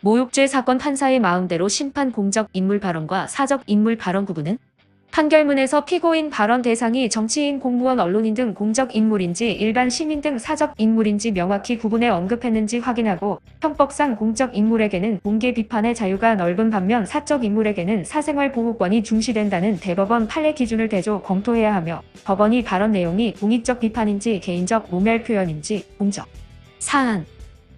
모욕죄 사건 판사의 마음대로 심판 공적 인물 발언과 사적 인물 발언 구분은? 판결문에서 피고인 발언 대상이 정치인, 공무원, 언론인 등 공적 인물인지 일반 시민 등 사적 인물인지 명확히 구분해 언급했는지 확인하고 형법상 공적 인물에게는 공개 비판의 자유가 넓은 반면 사적 인물에게는 사생활 보호권이 중시된다는 대법원 판례 기준을 대조 검토해야 하며 법원이 발언 내용이 공익적 비판인지 개인적 모멸 표현인지 공적. 사안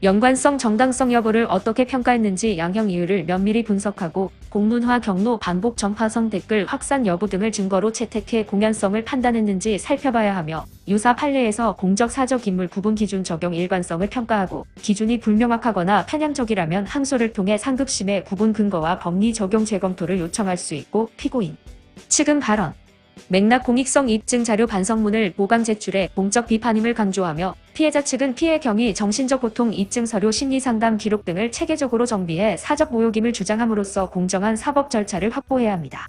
연관성 정당성 여부를 어떻게 평가했는지 양형 이유를 면밀히 분석하고 공문화 경로 반복 전파성 댓글 확산 여부 등을 증거로 채택해 공연성을 판단했는지 살펴봐야 하며 유사 판례에서 공적 사적 인물 구분 기준 적용 일관성을 평가하고 기준이 불명확하거나 편향적이라면 항소를 통해 상급심의 구분 근거와 법리 적용 재검토를 요청할 수 있고 피고인. 측은 발언 맥락 공익성 입증 자료 반성문을 보강 제출해 공적 비판임을 강조하며 피해자 측은 피해 경위, 정신적 고통 입증 서류, 심리 상담 기록 등을 체계적으로 정비해 사적 모욕임을 주장함으로써 공정한 사법 절차를 확보해야 합니다.